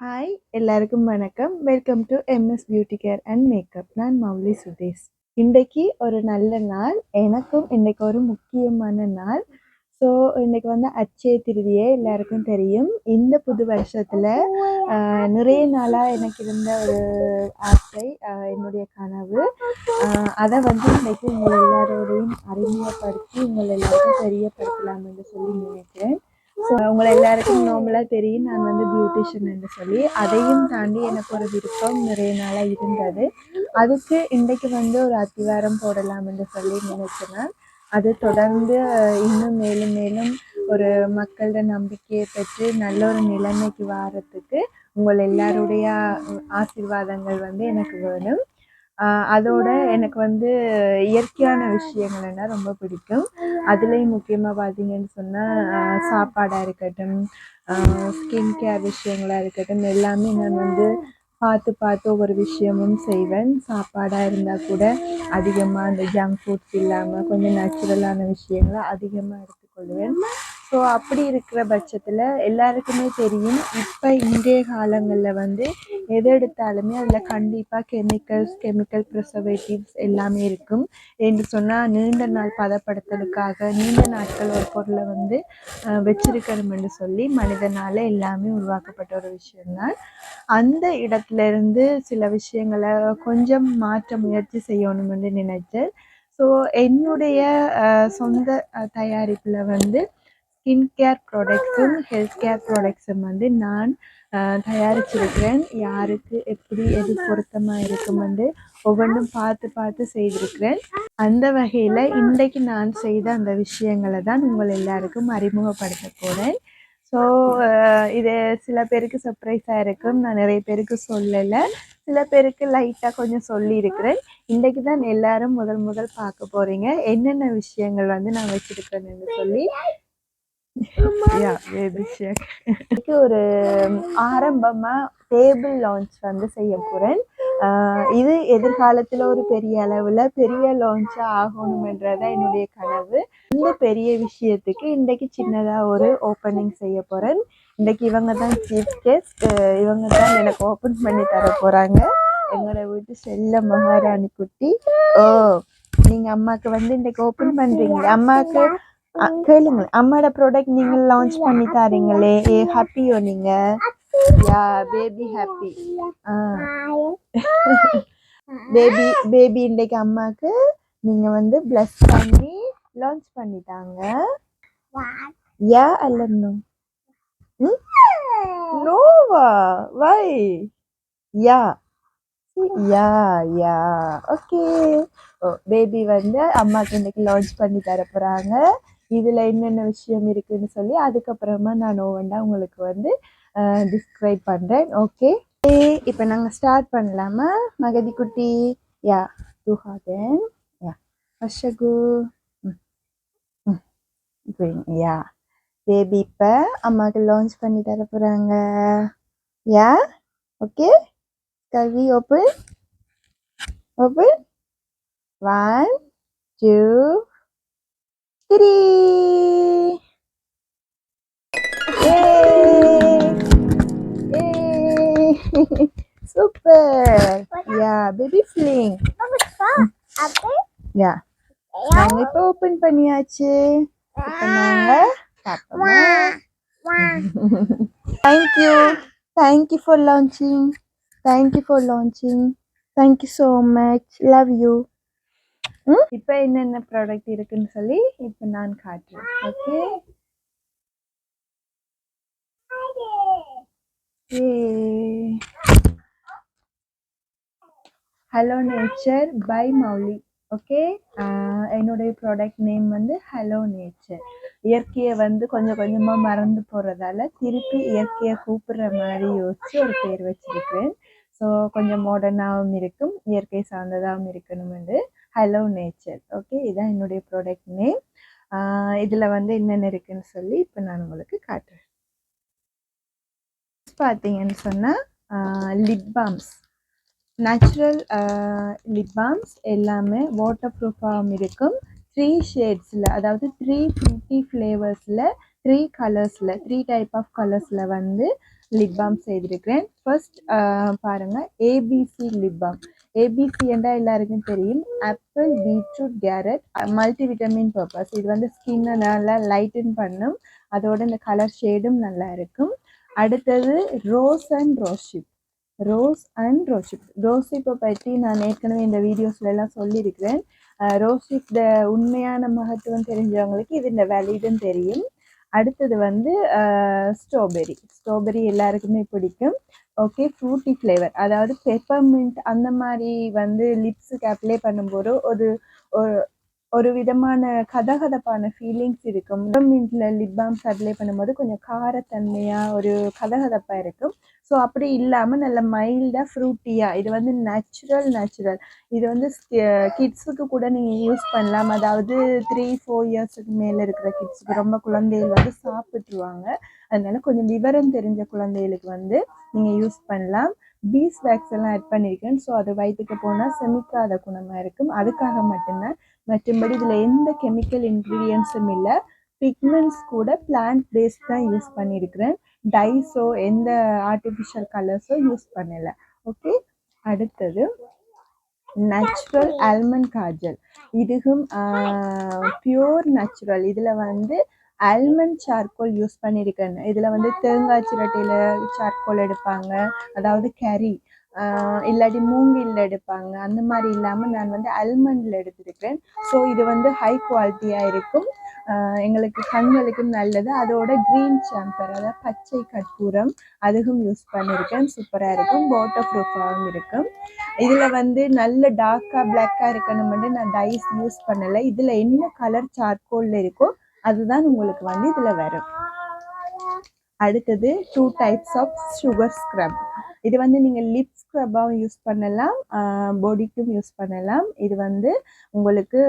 Hi எல்லாருக்கும் வணக்கம். Welcome to MS beauty care and makeup நான் மௌலி சுதேஷ். இன்றைக்கு ஒரு நல்ல நாள். எனக்கும் இன்றைக்கு ஒரு முக்கியமான நாள். ஸோ இன்றைக்கு வந்து அச்சய திருதியே எல்லாருக்கும் தெரியும். இந்த புது வருஷத்தில் நிறைய நாளாக எனக்கு இருந்த ஒரு ஆசை என்னுடைய கனவு. அதை வந்து இன்றைக்கு உங்கள் எல்லாரோடையும் அறிமுகப்படுத்தி உங்கள் எல்லாருக்கும் தெரியப்படுத்தலாம் என்று சொல்லி நினைக்கிறேன். ஸோ உங்களை எல்லாருக்கும் நார்மலாக தெரியும். நான் வந்து பியூட்டிஷியன் என்று சொல்லி அதையும் தாண்டி எனக்கு ஒரு விருப்பம் நிறைய நாளாக இருந்தது. அதுக்கு இன்றைக்கு வந்து ஒரு அத்திவாரம் போடலாம் என்று சொல்லி நினைச்சேன். அது தொடர்ந்து இன்னும் மேலும் மேலும் ஒரு மக்களோட நம்பிக்கையை பெற்று நல்ல ஒரு நிலைமைக்கு வாரத்துக்கு உங்கள் எல்லாருடைய ஆசீர்வாதங்கள் வந்து எனக்கு வேணும். அதோட எனக்கு வந்து இயற்கையான விஷயங்கள்னா ரொம்ப பிடிக்கும். அதுலேயும் முக்கியமாக பார்த்தீங்கன்னு சொன்னால் சாப்பாடாக இருக்கட்டும் ஸ்கின் கேர் விஷயங்களாக இருக்கட்டும் எல்லாமே நான் வந்து பார்த்து பார்த்து ஒவ்வொரு விஷயமும் செய்வேன். சாப்பாடாக இருந்தால் கூட அதிகமாக அந்த ஜங்க் ஃபுட்ஸ் இல்லாமல் கொஞ்சம் நேச்சுரலான விஷயங்களை அதிகமாக எடுத்துக்கொள்வேன். ஸோ அப்படி இருக்கிற பட்சத்தில் எல்லாருக்குமே தெரியும் இப்போ இன்றைய காலங்களில் வந்து எது எடுத்தாலுமே அதில் கண்டிப்பாக கெமிக்கல்ஸ் கெமிக்கல் ப்ரிசர்வேட்டிவ்ஸ் எல்லாமே இருக்கும். என்று சொன்னால் நீண்ட நாள் பதப்படுத்தலுக்காக நீண்ட நாட்கள் ஒரு பொருளை வந்து அஹ், வச்சிருக்கணும் என்று சொல்லி மனிதனால் எல்லாமே உருவாக்கப்பட்ட ஒரு விஷயம்தான். அந்த இடத்துல இருந்து சில விஷயங்களை கொஞ்சம் மாற்ற முயற்சி செய்யணும் என்று நினைச்சேன் ஸோ என்னுடைய சொந்த தயாரிப்பில் வந்து ஸ்கின் கேர் ப்ராடக்ட்ஸும் ஹெல்த் கேர் ப்ராடக்ட்ஸும் வந்து நான் தயாரிச்சிருக்கிறேன். யாருக்கு எப்படி எது பொருத்தமாக இருக்கும் வந்து ஒவ்வொன்றும் பார்த்து பார்த்து செய்திருக்கிறேன். அந்த வகையில் இன்றைக்கு நான் செய்த அந்த விஷயங்களை தான் உங்கள் எல்லாருக்கும் அறிமுகப்படுத்த போகிறேன் ஸோ இது சில பேருக்கு சர்ப்ரைஸாக இருக்கும். நான் நிறைய பேருக்கு சொல்லலை. சில பேருக்கு லைட்டாக கொஞ்சம் சொல்லியிருக்கிறேன். இன்றைக்கு தான் எல்லாரும் முதல் முதல் பார்க்க போகிறீங்க என்னென்ன விஷயங்கள் வந்து நான் வச்சுருக்கேன்னு சொல்லி இதுக்கு ஒரு ஆரம்பமாக டேபிள் லான்ச் வந்து செய்ய போகிறேன் இது எதிர்காலத்தில் ஒரு பெரிய அளவில் பெரிய லான்ச்சாக ஆகணுமென்றதான் என்னுடைய கனவு. இந்த பெரிய விஷயத்துக்கு இன்றைக்கு சின்னதாக ஒரு ஓப்பனிங் செய்ய போகிறேன் இன்றைக்கு இவங்க தான் சீஃப் கெஸ்ட் இவங்க தான் எனக்கு ஓப்பன் பண்ணி தர போகிறாங்க எங்களோட வீட்டு செல்ல மகாராணி குட்டி. ஓ நீங்கள் அம்மாவுக்கு வந்து இன்றைக்கு ஓப்பன் பண்ணுறீங்களே அம்மாவுக்கு அ, கேளுங்க அம்மாவோட ப்ராடக்ட் நீங்க லான்ச் பண்ணி தாரீங்களே. ஏ ஹாப்பியோ நீங்க? Yeah baby happy baby baby இன்றைக்கு அம்மாக்கு நீங்க வந்து பிளஸ் பண்ணி லான்ச் பண்ணிட்டாங்க. யா அல்ல no? Noah? Why. Yeah. Yeah yeah. Okay. Oh baby வந்து அம்மாக்கு இன்னைக்கு லான்ச் பண்ணி தர போறாங்க இதில் என்னென்ன விஷயம் இருக்குன்னு சொல்லி அதுக்கப்புறமா நான் ஓவண்டா உங்களுக்கு வந்து டிஸ்கிரைப் பண்ணுறேன் ஓகே இப்போ நாங்கள் ஸ்டார்ட் பண்ணலாமா? மகதி குட்டி. யா துஹாதன் யா வஷகு யா பேபி இப்போ அம்மாவுக்கு லான்ச் பண்ணி தர போகிறாங்க யா ஓகே கல்வி open open one two three. Yay! Yay! Super. Yeah, baby fling. Yeah. நாங்க இப்போ ஓபன் பண்ணியாச்சு இப்போ நாங்க பார்ப்போமா thank you thank you for launching thank you for launching thank you so much love you இப்போ என்னென்ன product இருக்குன்னு சொல்லி இப்போ நான் காட்டுறேன். Okay hello nature by Mouli okay என்னுடைய ப்ராடக்ட் நேம் வந்து ஹலோ நேச்சர் இயற்கையை வந்து கொஞ்சம் கொஞ்சமாக மறந்து போகிறதால திருப்பி இயற்கையை கூப்பிடுற மாதிரி யோசிச்சு ஒரு பேர் வச்சிருக்கிறேன். ஸோ கொஞ்சம் மாடர்னாகவும் இருக்கும் இயற்கை சார்ந்ததாகவும் இருக்கணும்னு. ஹலோ நேச்சர் ஓகே இதான் என்னுடைய ப்ராடக்ட் நேம் இதில் வந்து என்னென்ன இருக்குன்னு சொல்லி இப்போ நான் உங்களுக்கு காட்டுறேன். பார்த்தீங்கன்னு சொன்னால் lip balms natural lip balms எல்லாமே வாட்டர் ப்ரூஃபாகவும் இருக்கும். த்ரீ ஷேட்ஸில் அதாவது த்ரீ ஃப்ரூட்டி ஃப்ளேவர்ஸில் த்ரீ கலர்ஸில் த்ரீ டைப் ஆஃப் கலர்ஸில் வந்து லிப் பாம் செய்திருக்கிறேன். ஃபர்ஸ்ட் பாருங்கள் ஏபிசி லிப் பாம் ஏபிசி எண்டா எல்லாருக்கும் தெரியும். Apple beetroot carrot multi vitamin purpose இது வந்து ஸ்கின்னை நல்லா லைட்டன் பண்ணும். அதோட இந்த கலர் ஷேடும் நல்லா இருக்கும். அடுத்தது rose and rosehip rose and rosehip ரோஷிப்பை பற்றி நான் ஏற்கனவே இந்த வீடியோஸ்ல எல்லாம் சொல்லியிருக்கிறேன். ரோஷிப் உண்மையான மகத்துவம் தெரிஞ்சவங்களுக்கு இது இந்த வேலிடும் தெரியும். அடுத்தது வந்து ஸ்ட்ராபெரி ஸ்ட்ராபெரி எல்லாருக்குமே பிடிக்கும். ஓகே ஃப்ரூட்டி ஃப்ளேவர் அதாவது பெப்பர்மின்ட் அந்த மாதிரி வந்து லிப்ஸுக்கு அப்ளை பண்ணும்போது ஒரு ஒரு ஒரு விதமான கதகதப்பான ஃபீலிங்ஸ் இருக்கும். மின்ட்ல லிப் பாம்ஸ் அப்ளை பண்ணும்போது கொஞ்சம் காரத்தன்மையாக ஒரு கதகதப்பாக இருக்கும். ஸோ அப்படி இல்லாமல் நல்ல மைல்டாக ஃப்ரூட்டியாக இது வந்து நேச்சுரல் நேச்சுரல் இது வந்து கிட்ஸுக்கு கூட நீங்கள் யூஸ் பண்ணலாம். அதாவது த்ரீ ஃபோர் இயர்ஸுக்கு மேலே இருக்கிற கிட்ஸுக்கு ரொம்ப குழந்தைகள் வந்து சாப்பிட்ருவாங்க அதனால கொஞ்சம் விவரம் தெரிஞ்ச குழந்தைகளுக்கு வந்து நீங்கள் யூஸ் பண்ணலாம். பீஸ் வேக்ஸ் எல்லாம் ஆட் பண்ணியிருக்கேன் ஸோ அது வயிற்றுக்கு போனால் செமிக்காத குணமாக இருக்கும். அதுக்காக மட்டும்தான். மற்றபடி இதில் எந்த கெமிக்கல் இன்க்ரீடியன்ஸும் இல்லை. பிக்மெண்ட்ஸ் கூட பிளான்ட் பேஸ்ட் தான் யூஸ் பண்ணியிருக்கிறேன் டைஸோ எந்த ஆர்டிஃபிஷியல் கலர்ஸோ யூஸ் பண்ணலை. ஓகே அடுத்தது நேச்சுரல் ஆல்மண்ட் காஜல். இதுவும் பியூர் நேச்சுரல் இதில் வந்து ஆல்மண்ட் சார்கோல் யூஸ் பண்ணியிருக்கேன் இதில் வந்து தேங்காய் சிரட்டையில் சார்கோல் எடுப்பாங்க. அதாவது கறி இல்லாட்டி மூங்கில் எடுப்பாங்க. அந்த மாதிரி இல்லாமல் நான் வந்து அல்மண்டில் எடுத்திருக்கிறேன். ஸோ இது வந்து ஹை குவாலிட்டியாக இருக்கும். எங்களுக்கு கண்களுக்கும் நல்லது. அதோட க்ரீன் சாம்பர் அதாவது பச்சை கற்பூரம் அதுவும் யூஸ் பண்ணியிருக்கேன் சூப்பராக இருக்கும். வாட்டர் ப்ரூஃபாகவும் இருக்கும். இதில் வந்து நல்ல டார்க்காக பிளாக்காக இருக்கணும்னு நான் டைஸ் யூஸ் பண்ணலை. இதில் என்ன கலர் சார்கோலில் இருக்கோ அதுதான் உங்களுக்கு வந்து இதில் வரும். அடுத்தது two types of sugar scrub இது வந்து நீங்கள் லிப் ஸ்க்ரப்பாகவும் யூஸ் பண்ணலாம். பாடிக்கும் யூஸ் பண்ணலாம். இது வந்து உங்களுக்கு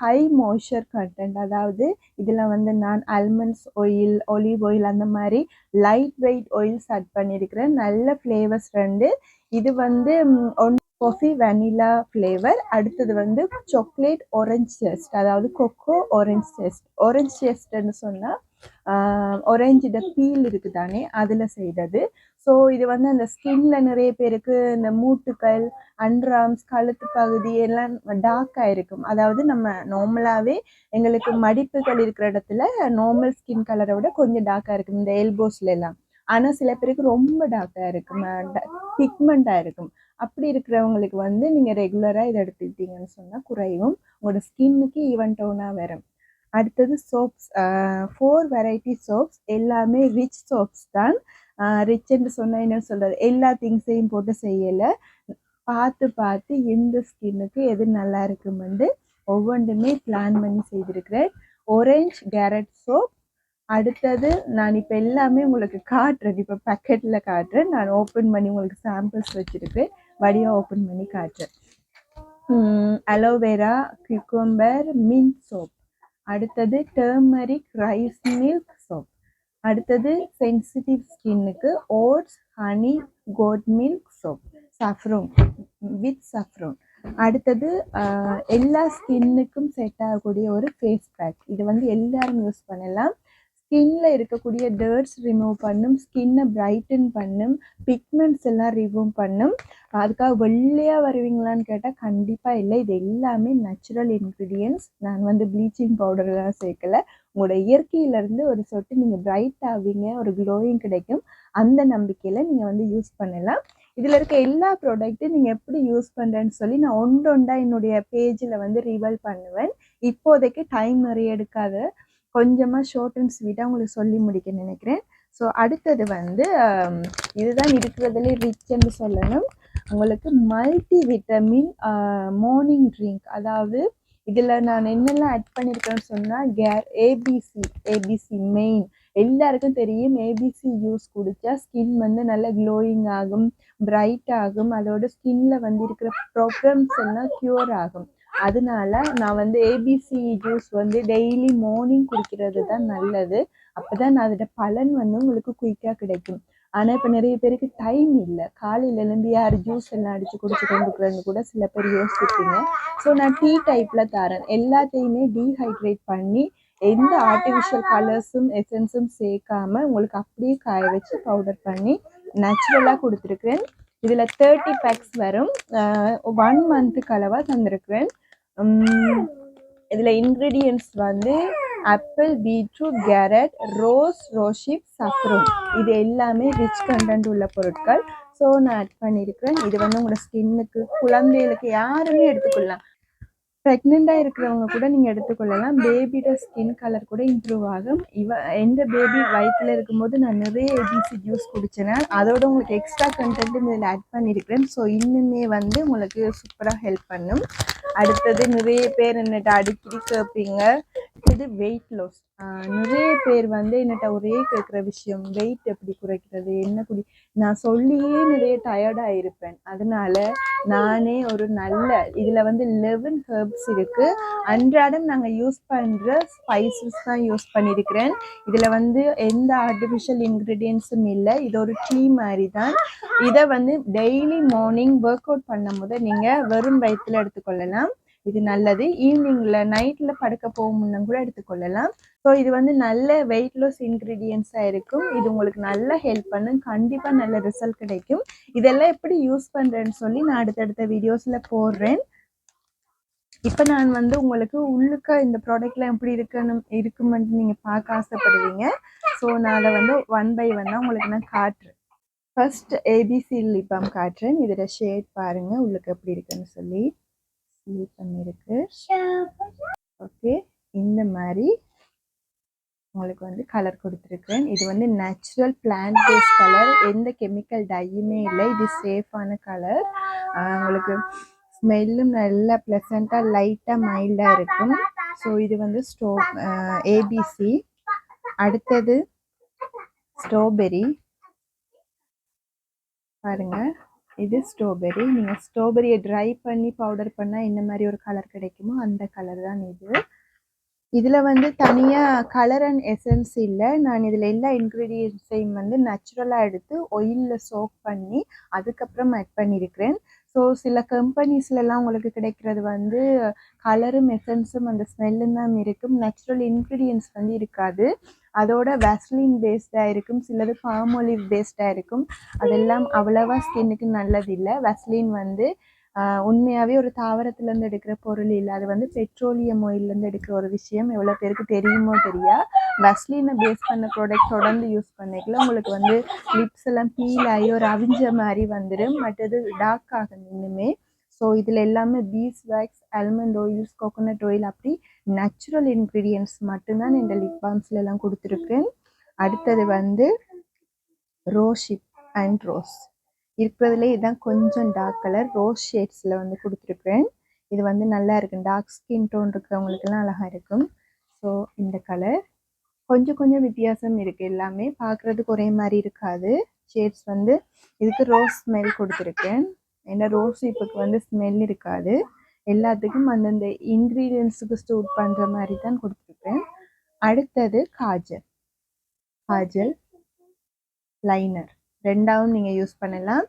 ஹை மோய்ஸ்சர் கண்டென்ட் அதாவது இதில் வந்து நான் ஆல்மண்ட்ஸ் ஆயில் ஒலிவ் ஆயில் அந்த மாதிரி லைட் வெயிட் ஆயில்ஸ் ஆட் பண்ணியிருக்கிறேன் நல்ல ஃப்ளேவர்ஸ் ரெண்டு. இது வந்து ஒன் காஃபி வெனிலா ஃப்ளேவர் அடுத்தது வந்து சாக்லேட் ஆரஞ்ச் டெஸ்ட் அதாவது கொக்கோ ஆரஞ்ச் டெஸ்ட் ஆரஞ்ச் டெஸ்ட்னு சொன்னால் ஒரேஞ்சோட பீல் இருக்குது தானே அதில் செய்தது. ஸோ இது வந்து அந்த ஸ்கின்ல நிறைய பேருக்கு இந்த மூட்டுக்கள் அண்ட்ராம்ஸ் கழுத்து பகுதி எல்லாம் டார்க்காக இருக்கும் அதாவது நம்ம நார்மலாகவே எங்களுக்கு மடிப்புகள் இருக்கிற இடத்துல நார்மல் ஸ்கின் கலரை விட கொஞ்சம் டார்க்காக இருக்கும் இந்த எல்போஸ்ல எல்லாம். ஆனால் சில பேருக்கு ரொம்ப டார்க்காக இருக்கும் பிக்மெண்ட்டாக இருக்கும். அப்படி இருக்கிறவங்களுக்கு வந்து நீங்கள் ரெகுலராக இதை எடுத்துக்கிட்டீங்கன்னு சொன்னால் குறையும். உங்களோட ஸ்கின்னுக்கு ஈவன் டோனாக வரும் அடுத்தது சோப்ஸ் ஃபோர் வெரைட்டி சோப்ஸ் எல்லாமே ரிச் சோப்ஸ் தான். ரிச்ன்னு சொன்னால் என்ன சொல்கிறது எல்லா திங்ஸையும் போட்டு செய்யலை. பார்த்து பார்த்து எந்த ஸ்கின்னுக்கு எது நல்லா இருக்குமெண்டு ஒவ்வொன்றுமே பிளான் பண்ணி செய்திருக்கிறேன். ஒரேஞ்ச் கேரட் சோப் அடுத்தது நான் இப்போ எல்லாமே உங்களுக்கு காட்டுறேன். இப்போ பேக்கெட்டில் காட்டுறேன். நான் ஓப்பன் பண்ணி உங்களுக்கு சாம்பிள்ஸ் வச்சுருக்கேன் வடியாக ஓப்பன் பண்ணி காட்டுறேன். Aloe vera cucumber mint soap அடுத்தது டர்மரிக் ரைஸ் மில்க் சோப் அடுத்தது சென்சிட்டிவ் ஸ்கின்னுக்கு oats honey goat milk soap saffron with saffron அடுத்தது எல்லா ஸ்கின்னுக்கும் செட் ஆகக்கூடிய ஒரு ஃபேஸ் பேக் இது வந்து எல்லாரும் யூஸ் பண்ணலாம். ஸ்கின்ல இருக்கக்கூடிய டர்ட்ஸ் ரிமூவ் பண்ணும் ஸ்கின்னை பிரைட்டன் பண்ணும் பிக்மெண்ட்ஸ் எல்லாம் ரிமூவ் பண்ணும். அதுக்காக வெள்ளையாக வருவீங்களான்னு கேட்டால் கண்டிப்பாக இல்லை. இது எல்லாமே நேச்சுரல் இன்க்ரீடியன்ஸ் நான் வந்து ப்ளீச்சிங் பவுடர்லாம் சேர்க்கல. உங்களோட இயற்கையிலேருந்து ஒரு சொட்டு நீங்கள் பிரைட் ஆவீங்க ஒரு க்ளோயிங் கிடைக்கும். அந்த நம்பிக்கையில் நீங்கள் வந்து யூஸ் பண்ணலாம். இதில் இருக்க எல்லா ப்ராடக்ட்டும் நீங்கள் எப்படி யூஸ் பண்ணுறேன்னு சொல்லி நான் ஒன்றொண்டா என்னுடைய பேஜில் வந்து ரிவல் பண்ணுவேன். இப்போதைக்கு டைம் நிறைய எடுக்காது. கொஞ்சமாக ஷார்ட் அண்ட் ஸ்வீட்டாக உங்களுக்கு சொல்லி முடிக்க நினைக்கிறேன். ஸோ அடுத்தது வந்து இதுதான் இருக்கிறதுலே ரிச்ன்னு சொல்லணும். உங்களுக்கு மல்டி விட்டமின் மார்னிங் ட்ரிங்க் அதாவது இதில் நான் என்னெல்லாம் ஆட் பண்ணியிருக்கேன்னு சொன்னால் கே ஏபிசி ஏபிசி மெயின் எல்லாருக்கும் தெரியும் ஏபிசி ஜூஸ் குடித்தா ஸ்கின் வந்து நல்லா க்ளோயிங் ஆகும் பிரைட் ஆகும். அதோட ஸ்கின்ல வந்து இருக்கிற ப்ராப்ளம்ஸ் எல்லாம் க்யூர் ஆகும். அதனால நான் வந்து ஏபிசி ஜூஸ் வந்து டெய்லி மார்னிங் குடிக்கிறது தான் நல்லது. அப்போதான் நான் அதோட பலன் வந்து உங்களுக்கு குயிக்காக கிடைக்கும். ஆனால் இப்போ நிறைய பேருக்கு டைம் இல்லை. காலையில எழுந்து யார் ஜூஸ் எல்லாம் அடித்து குடிச்சு கொண்டுக்கிறேன்னு கூட சில பேர் யோசிச்சுருப்பீங்க ஸோ நான் டீ டைப்பில் தரேன். எல்லாத்தையுமே டீஹைட்ரேட் பண்ணி எந்த ஆர்டிஃபிஷியல் கலர்ஸும் எசன்ஸும் சேர்க்காம உங்களுக்கு அப்படியே காய வச்சு பவுடர் பண்ணி நேச்சுரலாக கொடுத்துருக்குறேன். இதில் தேர்ட்டி பேக்ஸ் வரும். ஒன் மந்த்துக்கு அளவாக தந்திருக்கிறேன். இதில் இன்க்ரீடியன்ஸ் வந்து apple beetroot carrot rose rosehip saffron இது எல்லாமே ரிச் கண்டென்ட் உள்ள பொருட்கள். ஸோ நான் ஆட் பண்ணியிருக்கிறேன். இது வந்து உங்களோட ஸ்கின்னுக்கு குழந்தைகளுக்கு யாருமே எடுத்துக்கொள்ளலாம். ப்ரெக்னெண்ட்டாக இருக்கிறவங்க கூட நீங்கள் எடுத்துக்கொள்ளலாம். பேபியோட ஸ்கின் கலர் கூட இம்ப்ரூவ் ஆகும். இவ எந்த பேபி வயிற்றில் இருக்கும்போது நான் நிறைய ஏபிசி ஜூஸ் குடிச்சேன் அதோட உங்களுக்கு எக்ஸ்ட்ரா கண்டென்ட் இதில் ஆட் பண்ணியிருக்கிறேன் ஸோ இன்னுமே வந்து உங்களுக்கு சூப்பராக ஹெல்ப் பண்ணும். அடுத்தது நிறைய பேர் என்னட்ட அடிக்கடி கேட்பீங்க இது வெயிட் லாஸ் நிறைய பேர் வந்து என்னட்ட ஒரே கேட்குற விஷயம் வெயிட் எப்படி குறைக்கிறது என்ன குடி நான் சொல்லியே நிறைய டயர்டாக இருப்பேன் அதனால நானே ஒரு நல்ல இதில் வந்து லெவன் ஹெர்ப்ஸ் இருக்கு. அன்றாடம் நாங்கள் யூஸ் பண்ணுற ஸ்பைசஸ் தான் யூஸ் பண்ணியிருக்கிறேன். இதில் வந்து எந்த ஆர்டிஃபிஷியல் இன்க்ரீடியன்ஸும் இல்லை. இது ஒரு டீ மாதிரி தான் இதை வந்து டெய்லி மார்னிங் ஒர்க் அவுட் பண்ணும் போது நீங்கள் வெறும் வயிற்றுல எடுத்துக்கொள்ளலாம். இது நல்லது. ஈவினிங்ல நைட்ல படுக்க போகும் முன்னும் கூட எடுத்துக்கொள்ளலாம் ஸோ இது வந்து நல்ல வெயிட் லாஸ் இன்க்ரீடியன்ஸாக இருக்கும். இது உங்களுக்கு நல்ல ஹெல்ப் பண்ணும். கண்டிப்பாக நல்ல ரிசல்ட் கிடைக்கும். இதெல்லாம் எப்படி யூஸ் பண்ணுறேன்னு சொல்லி நான் அடுத்தடுத்த வீடியோஸில் போடுறேன். இப்போ நான் வந்து உங்களுக்கு உள்ளுக்க இந்த ப்ராடக்ட்லாம் எப்படி இருக்கணும் இருக்குமென்ட்டு நீங்கள் பார்க்க ஆசைப்படுவீங்க. ஸோ நான் அதை வந்து ஒன் பை ஒன்னாக உங்களுக்கு நான் காட்டுறேன். ஃபர்ஸ்ட் ஏபிசி லிப்பாம் காட்டுறேன். இதோட ஷேட் பாருங்கள் உள்ளுக்கு எப்படி இருக்குன்னு சொல்லி. ஃபீல் பண்ணியிருக்கு ஓகே இந்த மாதிரி உங்களுக்கு வந்து கலர் கொடுத்துருக்கேன் இது வந்து நேச்சுரல் பிளான்ட் பேஸ்ட் கலர் எந்த கெமிக்கல் டையுமே இல்லை. இது சேஃபான கலர் உங்களுக்கு ஸ்மெல்லும் நல்லா ப்ளசண்ட்டாக லைட்டாக மைல்டாக இருக்கும். ஸோ இது வந்து ஸ்டோ ஏபிசி அடுத்தது ஸ்ட்ராபெரி பாருங்க. இது ஸ்ட்ராபெரி நீங்கள் ஸ்ட்ராபெரியை ட்ரை பண்ணி பவுடர் பண்ணால் என்ன மாதிரி ஒரு கலர் கிடைக்குமோ அந்த கலர் தான் இது. இதில் வந்து தனியாக கலர் அண்ட் எசன்ஸ் இல்லை. நான் இதில் எல்லா இன்க்ரீடியன்ஸையும் வந்து நேச்சுரலாக எடுத்து ஒயிலில் சோக் பண்ணி அதுக்கப்புறம் ஆட் பண்ணியிருக்கிறேன் ஸோ சில கம்பெனிஸ்லலாம் உங்களுக்கு கிடைக்கிறது வந்து கலரும் எசன்ஸும் அந்த ஸ்மெல்லும் தான் இருக்கும். நேச்சுரல் இன்க்ரீடியன்ஸ் வந்து இருக்காது. அதோட வெஸ்லின் பேஸ்டாக இருக்கும் சிலது பாமோலிவ் பேஸ்டாக இருக்கும். அதெல்லாம் அவ்வளவா ஸ்கின்னுக்கு நல்லதில்லை. வெஸ்லின் வந்து உண்மையாகவே ஒரு தாவரத்துலேருந்து எடுக்கிற பொருள் இல்லை. அது வந்து பெட்ரோலியம் ஆயிலேருந்து எடுக்கிற ஒரு விஷயம். எவ்வளோ பேருக்கு தெரியுமோ தெரியா? வெஸ்லினை பேஸ் பண்ண ப்ராடக்ட் தொடர்ந்து யூஸ் பண்ணிக்கல உங்களுக்கு வந்து லிப்ஸ் எல்லாம் பீல் ஆகி ஒரு அவிஞ்ச மாதிரி வந்துடும் மற்றது டார்க் ஆகும் இன்னுமே. ஸோ இதில் எல்லாமே beeswax almond oils coconut oil அப்படி நேச்சுரல் இன்க்ரீடியன்ஸ் மட்டும்தான் இந்த லிப் பாம்ஸ்ல எல்லாம் கொடுத்துருக்கேன். அடுத்தது வந்து ரோஷிப் அண்ட் ரோஸ் இருக்கிறதுலே இதுதான் கொஞ்சம் டார்க் கலர் ரோஸ் ஷேட்ஸில் வந்து கொடுத்துருக்குறேன் இது வந்து நல்லா இருக்கும். டார்க் ஸ்கின் டோன் இருக்கிறவங்களுக்குலாம் அழகாக இருக்கும். ஸோ இந்த கலர் கொஞ்சம் கொஞ்சம் வித்தியாசம் இருக்குது எல்லாமே. பார்க்குறதுக்கு ஒரே மாதிரி இருக்காது. ஷேட்ஸ் வந்து இதுக்கு ரோஸ் ஸ்மெல் கொடுத்துருக்கேன். ஏன்னா ரோஸ் இப்போக்கு வந்து ஸ்மெல் இருக்காது. எல்லாத்துக்கும் அந்தந்த இன்க்ரீடியன்ஸுக்கு ஸ்டோர் பண்ணுற மாதிரி தான் கொடுத்துருக்கேன். அடுத்தது காஜல். காஜல் லைனர் ரெண்டாவும் நீங்கள் யூஸ் பண்ணலாம்.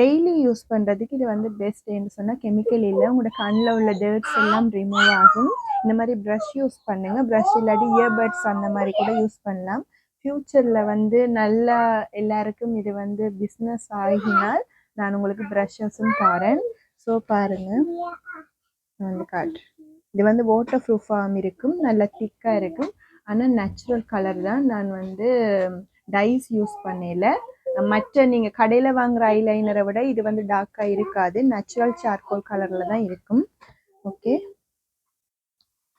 டெய்லி யூஸ் பண்ணுறதுக்கு இது வந்து பெஸ்ட்டுன்னு சொன்னால் கெமிக்கல் இல்லை. உங்களோட கண்ணில் உள்ள டேர்ட்ஸ் எல்லாம் ரிமூவ் ஆகும். இந்த மாதிரி ப்ரஷ் யூஸ் பண்ணுங்கள் ப்ரஷ் இல்லாட்டி இயர்பட்ஸ் அந்த மாதிரி கூட யூஸ் பண்ணலாம். ஃப்யூச்சரில் வந்து நல்லா எல்லாருக்கும் இது வந்து பிஸ்னஸ் ஆகினால் நான் உங்களுக்கு ப்ரஷஸும் தரேன் ஸோ பாருங்கள் நான் வந்து காட்டுறேன் இது வந்து வாட்டர் ப்ரூஃபாகவும் இருக்கும். நல்லா திக்காக இருக்கும். ஆனால் நேச்சுரல் கலர் தான் நான் வந்து டைஸ் யூஸ் பண்ணல. மற்ற நீங்கள் கடையில் வாங்குற ஐலைனரை விட இது வந்து டார்க்காக இருக்காது. நேச்சுரல் சார்கோல் கலரில் தான் இருக்கும். ஓகே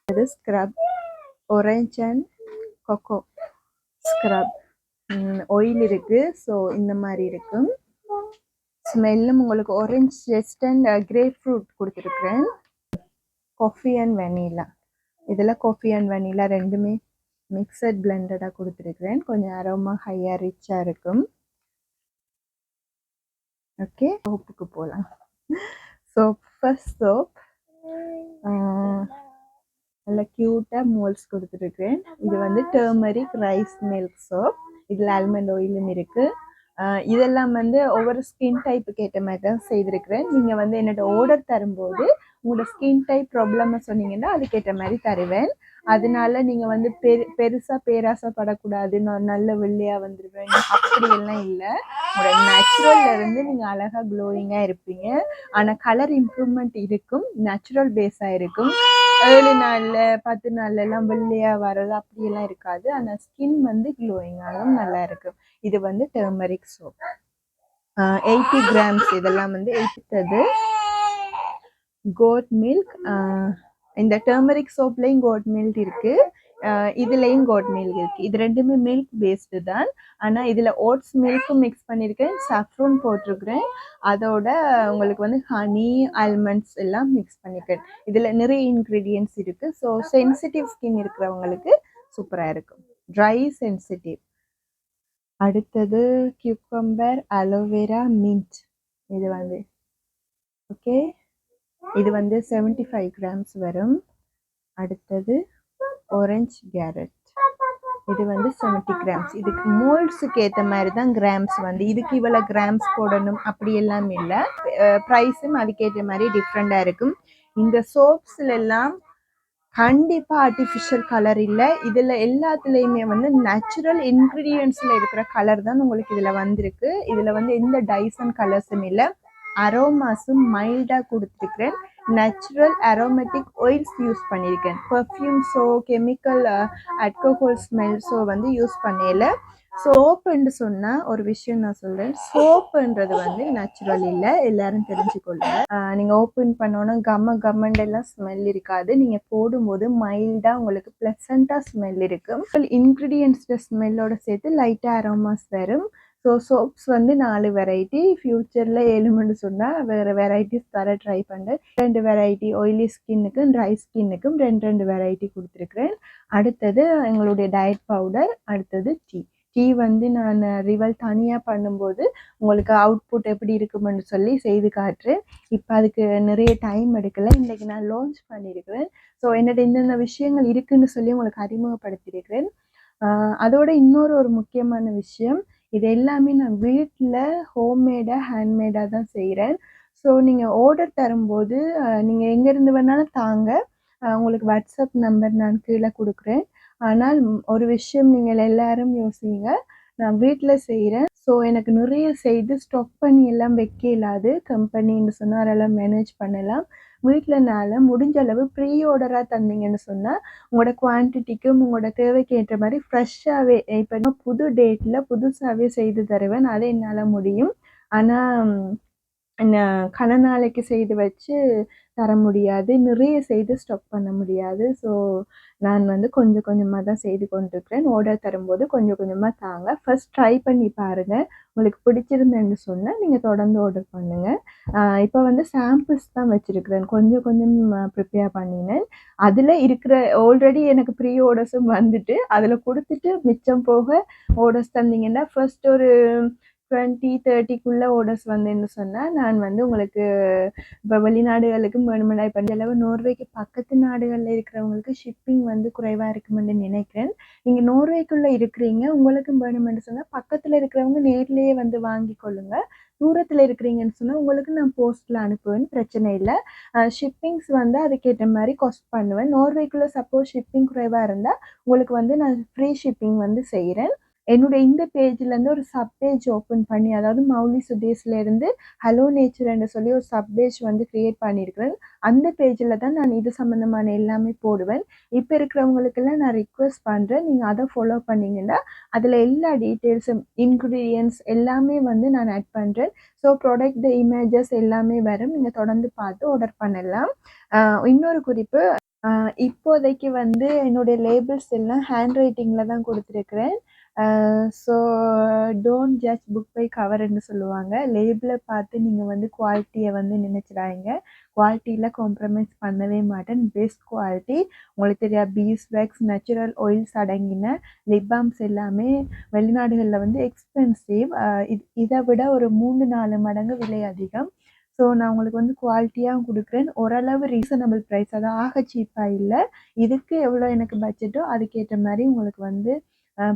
அது scrub orange and cocoa scrub oil இருக்குது ஸோ இந்த மாதிரி இருக்கும். ஸ்மெல்லும் உங்களுக்கு orange zest and grapefruit கொடுத்துருக்குறேன். காஃபி அண்ட் வெனிலா இதில் காஃபி அண்ட் வெனிலா ரெண்டுமே மிக்சட் பிளெண்டடாக கொடுத்துருக்குறேன். கொஞ்சம் அரோமா ஹையாக ரிச்சாக இருக்கும். ஓகே சோப்புக்கு போகலாம் சோப் ஃபர்ஸ்ட் சோப் நல்ல க்யூட்டாக மோல்ஸ் கொடுத்துருக்குறேன். இது வந்து டர்மரிக் ரைஸ் மில்க் சோப் இதில் ஆல்மண்ட் ஆயிலும் இருக்குது இதெல்லாம் வந்து ஒவ்வொரு ஸ்கின் டைப்புக்கு ஏற்ற மாதிரி தான் செய்திருக்கிறேன். நீங்கள் வந்து என்னோட ஆர்டர் தரும்போது உங்களோட ஸ்கின் டைப் ப்ராப்ளம்னு சொன்னீங்கன்னா அதுக்கேற்ற மாதிரி தருவேன். அதனால நீங்கள் வந்து பெரு பெருசாக பேராசைப்படக்கூடாது நான் நல்ல வெள்ளையாக வந்துடுவேன் அப்படியெல்லாம் இல்லை. உங்களோட நேச்சுரல்ல இருந்து நீங்கள் அழகாக க்ளோயிங்காக இருப்பீங்க. ஆனால் கலர் இம்ப்ரூவ்மெண்ட் இருக்கும் நேச்சுரல் பேஸாக இருக்கும். ஏழு நாளில் பத்து நாள்லலாம் வெள்ளையாக வர்றது அப்படியெல்லாம் இருக்காது. ஆனால் ஸ்கின் வந்து க்ளோயிங்காகவும் நல்லா இருக்கும். இது வந்து டெர்மரிக் சோப் எயிட்டி கிராம்ஸ் இதெல்லாம் வந்து எடுத்தது. கோட் மில்க் இந்த டர்மரிக் சோப்லேயும் கோட் மில்க் இருக்கு. அஹ் இதுலயும் கோட் மில்க் இருக்கு. இது ரெண்டுமே மில்க் பேஸ்டு தான். ஆனா இதுல ஓட்ஸ் மில்க்கும் மிக்ஸ் பண்ணியிருக்கேன் சஃப்ரூன் போட்டிருக்கிறேன். அதோட உங்களுக்கு வந்து ஹனி ஆல்மண்ட்ஸ் எல்லாம் மிக்ஸ் பண்ணியிருக்கேன் இதுல நிறைய இன்க்ரீடியன்ஸ் இருக்கு. ஸோ சென்சிட்டிவ் ஸ்கின் இருக்கிறவங்களுக்கு சூப்பரா இருக்கும். ட்ரை சென்சிட்டிவ் அடுத்தது கியூக்கம்பர் அலோவேரா மின்ட் இது வந்து ஓகே இது வந்து 75 ஃபைவ் கிராம்ஸ் வரும். அடுத்தது orange கேரட் இது வந்து 70 கிராம்ஸ் இதுக்கு மோல்ட்ஸுக்கு ஏற்ற மாதிரி தான் கிராம்ஸ் வந்து. இதுக்கு இவ்வளோ கிராம்ஸ் போடணும் அப்படி எல்லாம் இல்லை. ப்ரைஸும் அதுக்கேற்ற மாதிரி டிஃப்ரெண்ட்டாக இருக்கும். இந்த சோப்ஸ்ல எல்லாம் கண்டிப்பாக ஆர்டிஃபிஷியல் கலர் இல்லை. இதில் எல்லாத்துலேயுமே வந்து நேச்சுரல் இன்க்ரீடியன்ஸில் இருக்கிற கலர் தான் உங்களுக்கு இதில் வந்திருக்கு. இதில் வந்து எந்த டைசன் கலர்ஸும் இல்லை. அரோமாஸும் மைல்டாக கொடுத்துருக்கிறேன். நேச்சுரல் அரோமேட்டிக் ஆயில்ஸ் யூஸ் பண்ணியிருக்கேன் பர்ஃப்யூம்ஸோ கெமிக்கல் அல்கோஹோல் ஸ்மெல்ஸோ வந்து யூஸ் பண்ணல. சோப்புன்னு சொன்னால் ஒரு விஷயம் நான் சொல்கிறேன் சோப்புன்றது வந்து நேச்சுரல் இல்லை எல்லாரும் தெரிஞ்சுக்கொள்ளுங்க. நீங்கள் ஓப்பன் பண்ணோன்னா கம்ம கம்மண்டெல்லாம் ஸ்மெல் இருக்காது. நீங்கள் போடும்போது மைல்டாக உங்களுக்கு ப்ளசண்ட்டாக ஸ்மெல் இருக்கும். இன்க்ரீடியன்ஸோட ஸ்மெல்லோட சேர்த்து லைட்டாக அரோமாஸ் வரும் ஸோ சோப்ஸ் வந்து நாலு வெரைட்டி ஃப்யூச்சரில் ஏழுமெண்டு சொன்னால் வேறு வெரைட்டிஸ் தர ட்ரை பண்ணுறேன் ரெண்டு வெரைட்டி ஆயிலி ஸ்கின்னுக்கும் ட்ரை ஸ்கின்னுக்கும் ரெண்டு ரெண்டு வெரைட்டி கொடுத்துருக்குறேன். அடுத்தது எங்களுடைய டயட் பவுடர் அடுத்தது டீ கீ வந்து நான் ரிவல் தனியாக பண்ணும்போது உங்களுக்கு அவுட்புட் எப்படி இருக்குமென்னு சொல்லி செய்து காட்டுறேன் இப்போ அதுக்கு நிறைய டைம் எடுக்கலை. இன்றைக்கி நான் லான்ச் பண்ணியிருக்கிறேன் ஸோ என்னோட இந்தந்த விஷயங்கள் இருக்குதுன்னு சொல்லி உங்களுக்கு அறிமுகப்படுத்தியிருக்கிறேன் அதோட இன்னொரு ஒரு முக்கியமான விஷயம் இது எல்லாமே நான் வீட்டில் ஹோம்மேடாக ஹேண்ட்மேடாக தான் செய்கிறேன் ஸோ நீங்கள் ஆர்டர் தரும்போது நீங்கள் எங்கேருந்து வேணாலும் தாங்க. உங்களுக்கு வாட்ஸ்அப் நம்பர் நான் கீழே கொடுக்குறேன். ஆனால் ஒரு விஷயம் நீங்கள் எல்லாரும் யோசிங்க. நான் வீட்டில் செய்கிறேன் ஸோ எனக்கு நிறைய செய்து ஸ்டாக் பண்ணி எல்லாம் வைக்க இல்லாது கம்பெனின்னு சொன்னால் அதெல்லாம் மேனேஜ் பண்ணலாம். வீட்டிலனால முடிஞ்ச அளவு ப்ரீ ஆர்டராக தந்தீங்கன்னு சொன்னால் உங்களோட குவான்டிட்டிக்கும் உங்களோட தேவைக்கு ஏற்ற மாதிரி ஃப்ரெஷ்ஷாகவே இப்போ நான் புது டேட்டில் புதுசாகவே செய்து தருவேன். அதை என்னால் முடியும். ஆனால் நான் கன நாளைக்கு செய்து வச்சு தர முடியாது. நிறைய செய்து ஸ்டாப் பண்ண முடியாது. ஸோ நான் வந்து கொஞ்சம் கொஞ்சமாக தான் செய்து கொண்டிருக்கிறேன். ஆர்டர் தரும்போது கொஞ்சம் கொஞ்சமாக தாங்க. ஃபர்ஸ்ட் ட்ரை பண்ணி பாருங்கள் உங்களுக்கு பிடிச்சிருந்தேன்னு சொன்னால் நீங்கள் தொடர்ந்து ஆர்டர் பண்ணுங்கள் இப்போ வந்து சாம்பிள்ஸ் தான் வச்சுருக்கிறேன். கொஞ்சம் கொஞ்சம் ப்ரிப்பேர் பண்ணினேன். அதில் இருக்கிற ஆல்ரெடி எனக்கு ப்ரீ ஆர்டர்ஸும் வந்துட்டு அதில் கொடுத்துட்டு மிச்சம் போக ஆர்டர்ஸ் தந்தீங்கன்னா ஃபர்ஸ்ட் ஒரு டுவெண்ட்டி தேர்ட்டிக்குள்ளே ஆர்டர்ஸ் வந்தேன்னு சொன்னால் நான் வந்து உங்களுக்கு இப்போ வெளிநாடுகளுக்கு வேணுமெண்டா இப்போ அளவு நோர்வேக்கு பக்கத்து நாடுகளில் இருக்கிறவங்களுக்கு ஷிப்பிங் வந்து குறைவாக இருக்குமென்னு நினைக்கிறேன். நீங்கள் நோர்வேக்குள்ளே இருக்கிறீங்க உங்களுக்கும் வேணுமென்று சொன்னால் பக்கத்தில் இருக்கிறவங்க நேர்லேயே வந்து வாங்கி கொள்ளுங்க. தூரத்தில் இருக்கிறீங்கன்னு சொன்னால் உங்களுக்கு நான் போஸ்ட்டில் அனுப்புவேன் பிரச்சனை இல்லை. ஷிப்பிங்ஸ் வந்து அதுக்கேற்ற மாதிரி காஸ்ட் பண்ணுவேன். நோர்வேக்குள்ளே சப்போஸ் ஷிப்பிங் குறைவாக இருந்தால் உங்களுக்கு வந்து நான் ஃப்ரீ ஷிப்பிங் வந்து செய்கிறேன் என்னுடைய இந்த பேஜ்லேருந்து ஒரு சப் பேஜ் ஓப்பன் பண்ணி அதாவது மௌலி சுதேஷ்லேருந்து ஹலோ நேச்சர்ன்னு சொல்லி ஒரு சப் பேஜ் வந்து க்ரியேட் பண்ணியிருக்கிறேன். அந்த பேஜில் தான் நான் இது சம்மந்தமான எல்லாமே போடுவேன். இப்போ இருக்கிறவங்களுக்கெல்லாம் நான் ரிக்வெஸ்ட் பண்ணுறேன் நீங்கள் அதை ஃபாலோ பண்ணீங்கன்னா அதில் எல்லா டீட்டெயில்ஸும் இன்க்ரீடியன்ஸ் எல்லாமே வந்து நான் ஆட் பண்ணுறேன் ஸோ ப்ராடக்ட் இமேஜஸ் எல்லாமே வரும். நீங்கள் தொடர்ந்து பார்த்து ஆர்டர் பண்ணலாம். இன்னொரு குறிப்பு இப்போதைக்கு வந்து என்னுடைய லேபிள்ஸ் எல்லாம் ஹேண்ட் ரைட்டிங்கில் தான் கொடுத்துருக்குறேன். So don't judge book by கவர்ன்னு சொல்லுவாங்க. லேபிளை பார்த்து நீங்கள் வந்து குவாலிட்டியை வந்து நினைச்சிடாதீங்க. குவாலிட்டியில் காம்ப்ரமைஸ் பண்ணவே மாட்டேன். பெஸ்ட் குவாலிட்டி உங்களுக்கு தெரியாது பீஸ் வேக்ஸ் நேச்சுரல் ஆயில்ஸ் அடங்கின லிப் பாம்ஸ் எல்லாமே வெளிநாடுகளில் வந்து எக்ஸ்பென்சிவ் இது இதை விட ஒரு மூணு நாலு மடங்கு விலை அதிகம். ஸோ நான் உங்களுக்கு வந்து குவாலிட்டியாகவும் கொடுக்குறேன். ஓரளவு ரீசனபிள் ப்ரைஸ் அதான் ஆக சீப்பாக இல்லை. இதுக்கு எவ்வளோ எனக்கு பட்ஜெட்டோ அதுக்கேற்ற மாதிரி உங்களுக்கு வந்து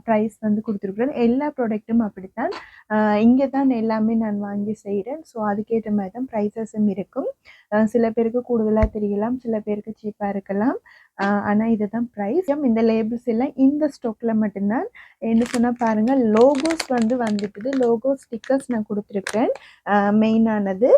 ப்ரைஸ் வந்து கொடுத்துருக்குறேன். எல்லா ப்ராடக்ட்டும் அப்படித்தான். இங்கே தான் எல்லாமே நான் வாங்கி செய்கிறேன் ஸோ அதுக்கேற்ற மாதிரி தான் ப்ரைஸஸும் இருக்கும். சில பேருக்கு கூடுதலாக தெரியலாம் சில பேருக்கு சீப்பாக இருக்கலாம். ஆனால் இதுதான் ப்ரைஸ் இந்த லேபிள்ஸ் எல்லாம் இந்த ஸ்டோக்கில் மட்டும்தான்? என்ன சொன்னால் பாருங்கள் லோகோஸ் வந்து வந்துட்டுது. லோகோ ஸ்டிக்கர்ஸ் நான் கொடுத்துருக்கேன் மெயினானது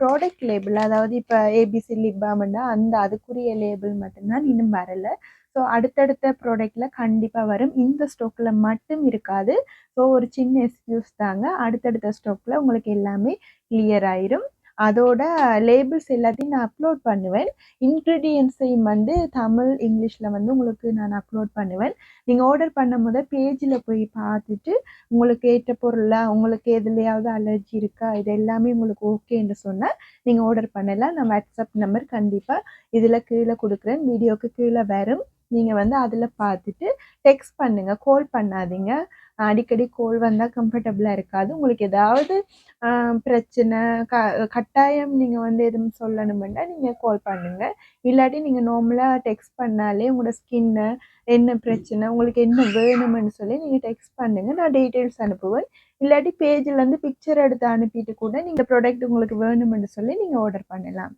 ப்ராடக்ட் லேபிள் அதாவது இப்போ ஏபிசி லிப்பாமண்டா அந்த அதுக்குரிய லேபிள் மட்டும்தான் இன்னும் வரலை. ஸோ அடுத்தடுத்த ப்ராடக்டில் கண்டிப்பாக வரும். இந்த ஸ்டோக்கில் மட்டும் இருக்காது. ஸோ ஒரு சின்ன எக்ஸ்கியூஸ் தாங்க. அடுத்தடுத்த ஸ்டோக்கில் உங்களுக்கு எல்லாமே கிளியர் ஆயிரும். அதோட லேபிள்ஸ் எல்லாத்தையும் நான் அப்லோட் பண்ணுவேன். இன்க்ரீடியன்ஸையும் வந்து தமிழ் இங்கிலீஷில் வந்து உங்களுக்கு நான் அப்லோட் பண்ணுவேன். நீங்கள் ஆர்டர் பண்ணும் போது பேஜில் போய் பார்த்துட்டு உங்களுக்கு ஏற்ற பொருளாக உங்களுக்கு எதுலையாவது அலர்ஜி இருக்கா இது எல்லாமே உங்களுக்கு ஓகேன்னு சொன்னால் நீங்கள் ஆர்டர் பண்ணலாம். நான் வாட்ஸ்அப் நம்பர் கண்டிப்பாக இதில் கீழே கொடுக்குறேன். வீடியோக்கு கீழே வரும். நீங்கள் வந்து அதில் பார்த்துட்டு டெக்ஸ்ட் பண்ணுங்கள் கால் பண்ணாதீங்க. அடிக்கடி கோல் வந்தால் கம்ஃபர்டபுளாக இருக்காது. உங்களுக்கு ஏதாவது பிரச்சனை க கட்டாயம் நீங்கள் வந்து எதுவும் சொல்லணுமெண்டா நீங்கள் கால் பண்ணுங்கள் இல்லாட்டி நீங்கள் நார்மலாக டெக்ஸ்ட் பண்ணாலே உங்களோட ஸ்கின்னு என்ன பிரச்சனை உங்களுக்கு என்ன வேணும்னு சொல்லி நீங்கள் டெக்ஸ்ட் பண்ணுங்கள் நான் டீட்டெயில்ஸ் அனுப்புவேன். இல்லாட்டி பேஜ்லேருந்து பிக்சர் எடுத்து அனுப்பிட்டு கூட நீங்கள் ப்ராடக்ட் உங்களுக்கு வேணும்னு சொல்லி நீங்கள் ஆர்டர் பண்ணலாம்.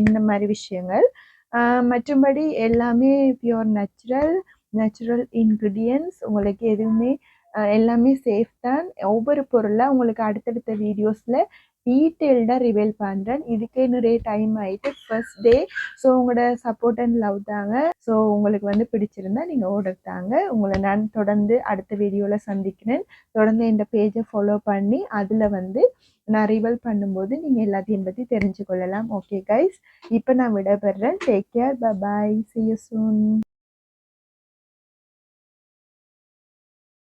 இந்த மாதிரி விஷயங்கள். மற்றும்படி எல்லாமே பியூர் நேச்சுரல் நேச்சுரல் இன்க்ரீடியன்ஸ் உங்களுக்கு எதுவுமே எல்லாமே சேஃப் தான். ஒவ்வொரு பொருளாக உங்களுக்கு அடுத்தடுத்த வீடியோஸில் டீட்டெயில்டாக ரிவீல் பண்ணுறேன் இதுக்கே நிறைய டைம் ஆகிட்டு ஃபர்ஸ்ட் டே ஸோ உங்களோட சப்போர்ட் அண்ட் லவ் தாங்க. ஸோ உங்களுக்கு வந்து பிடிச்சிருந்தா நீங்கள் ஆர்டர் தாங்க. உங்களை நான் தொடர்ந்து அடுத்த வீடியோவில் சந்திக்கிறேன். தொடர்ந்து இந்த பேஜை ஃபாலோ பண்ணி அதில் வந்து நான் ரிவல் பண்ணும்போது நீங்கள் எல்லாத்தையும் பற்றி தெரிஞ்சு கொள்ளலாம் ஓகே கைஸ் இப்போ நான் விடைபெறேன் take care bye see you soon